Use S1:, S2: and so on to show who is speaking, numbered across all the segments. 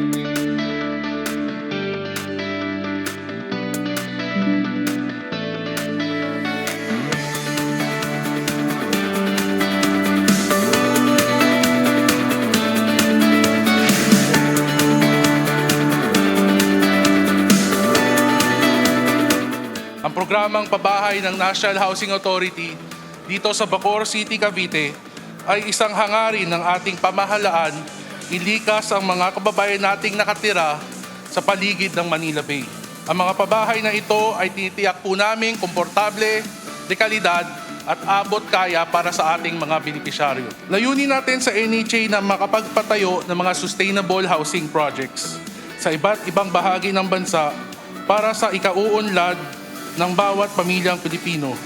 S1: Ang programang pabahay ng National Housing Authority dito sa Bacoor City, Cavite ay isang hangarin ng ating pamahalaan ilikas ang mga kababayan nating nakatira sa paligid ng Manila Bay. Ang mga pabahay na ito ay tinitiyak po namin komportable, dekalidad at abot kaya para sa ating mga benepisyaryo. Layunin natin sa NHA na makapagpatayo ng mga sustainable housing projects sa iba't ibang bahagi ng bansa para sa ikauunlad ng bawat pamilyang Pilipino.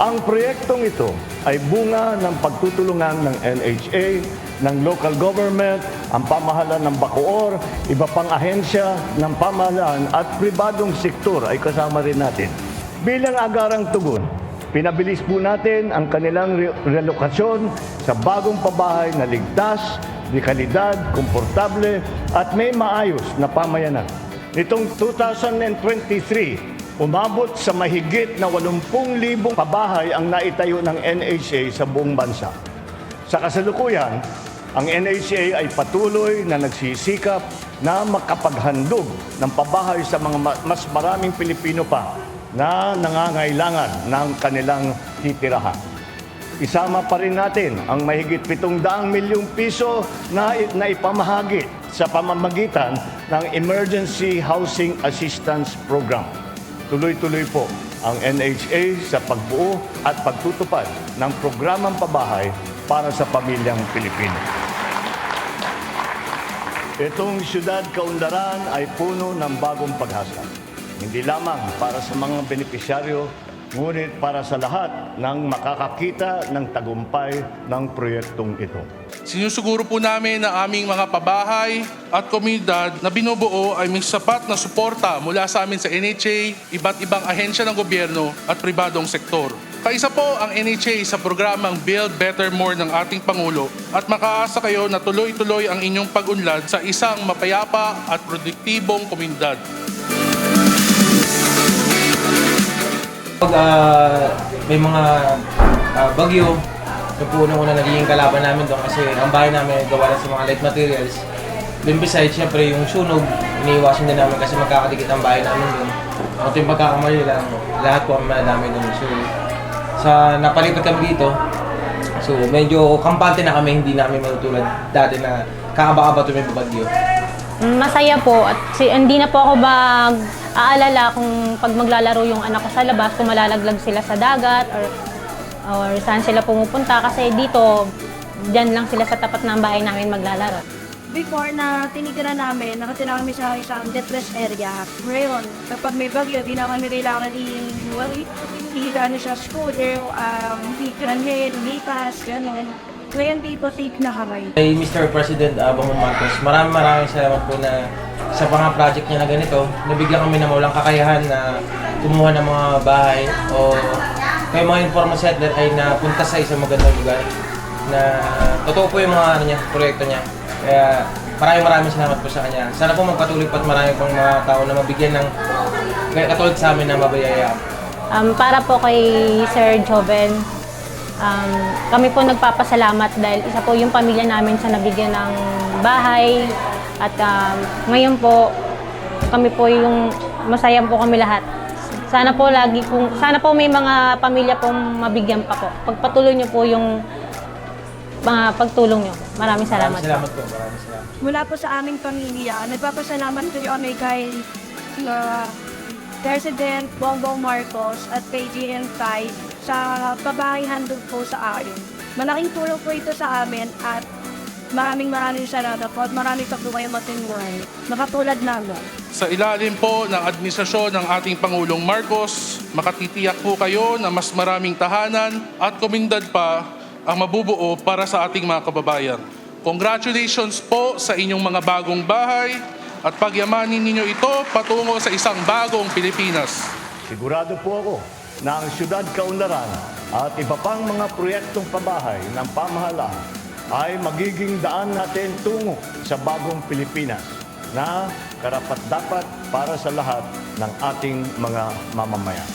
S2: Ang proyektong ito ay bunga ng pagtutulungan ng NHA, ng local government, ang pamahalaan ng Bacoor, iba pang ahensya ng pamahalaan at pribadong sektor ay kasama rin natin. Bilang agarang tugon, pinabilis po natin ang kanilang re- relokasyon sa bagong pabahay na ligtas, di kalidad, komportable at may maayos na pamayanan. Nitong 2023, umabot sa mahigit na 80,000 pabahay ang naitayo ng NHA sa buong bansa. Sa kasalukuyan, ang NHA ay patuloy na nagsisikap na makapaghandog ng pabahay sa mga ma- mas maraming Pilipino pa na nangangailangan ng kanilang titirahan. Isama pa rin natin ang mahigit 700 milyong piso na, na ipamahagi sa pamamagitan ng Emergency Housing Assistance Program. Tuloy-tuloy po ang NHA sa pagbuo at pagtutupad ng programang pabahay para sa pamilyang Pilipino. Itong siyudad kaundaran ay puno ng bagong paghasa. Hindi lamang para sa mga benepisyaryo, ngunit para sa lahat ng makakakita ng tagumpay ng proyektong ito.
S1: Sinusuguro po namin na aming mga pabahay at komunidad na binubuo ay may sapat na suporta mula sa amin sa NHA, iba't ibang ahensya ng gobyerno at pribadong sektor. Kaisa po ang NHA sa programang Build Better More ng ating Pangulo at makaasa kayo na tuloy-tuloy ang inyong pag-unlad sa isang mapayapa at produktibong komunidad.
S3: Pag ah, may mga ah, bagyo, yung po unang-una nagiging kalaban namin doon kasi ang bahay namin gawa lang sa mga light materials. Then besides, syempre yung sunog, iniiwasan din namin kasi magkakadikit ang bahay namin doon. Ang ito yung pagkakamali lang, lahat po ang madami doon. So, sa napalipat kami dito, so medyo kampante na kami, hindi namin matutulad dati na kaaba-aba tuming bagyo.
S4: Masaya po at si, hindi na po ako mag aalala kung pag maglalaro yung anak ko sa labas, kung malalaglag sila sa dagat or or saan sila pumupunta kasi dito diyan lang sila sa tapat ng bahay namin maglalaro.
S5: Before na tinigiran namin, nakatira kami sa isang depressed area. Ngayon, kapag may bagyo, di na kami kailangan i-worry. Ihira na siya scooter, um, higranhin, lipas, gano'n. Ngayon dito safe na kami.
S3: Kay Mr. President Bongbong Marcos, maraming maraming salamat po na sa mga project niya na ganito, nabigyan kami ng walang kakayahan na kumuha ng mga bahay o kay mga informal settler ay napunta sa isang magandang lugar na totoo po yung mga ano niya, proyekto niya. Kaya maraming maraming salamat po sa kanya. Sana po magpatuloy pa at marami pang mga tao na mabigyan ng katulad sa amin na mabayayaan.
S4: Um, para po kay Sir Joven, um, kami po nagpapasalamat dahil isa po yung pamilya namin sa nabigyan ng bahay at um, ngayon po kami po yung masaya po kami lahat. Sana po lagi kung sana po may mga pamilya pong mabigyan pa po. Pagpatuloy niyo po yung mga pagtulong niyo. Maraming salamat.
S3: Maraming salamat po. Maraming salamat.
S5: Mula po sa aming pamilya, nagpapasalamat po kami kay uh, President Bongbong Marcos at kay GM5 sa pabahay handog po sa amin. Malaking tulong po ito sa amin at maraming maraming salamat po at maraming pa po kayo matinguhan. Nakatulad namin.
S1: Sa ilalim po ng administrasyon ng ating Pangulong Marcos, makatitiyak po kayo na mas maraming tahanan at komunidad pa ang mabubuo para sa ating mga kababayan. Congratulations po sa inyong mga bagong bahay at pagyamanin ninyo ito patungo sa isang bagong Pilipinas.
S2: Sigurado po ako na ang siyudad kaunlaran at iba pang mga proyektong pabahay ng pamahalaan ay magiging daan natin tungo sa bagong Pilipinas. na karapat-dapat para sa lahat ng ating mga mamamayan.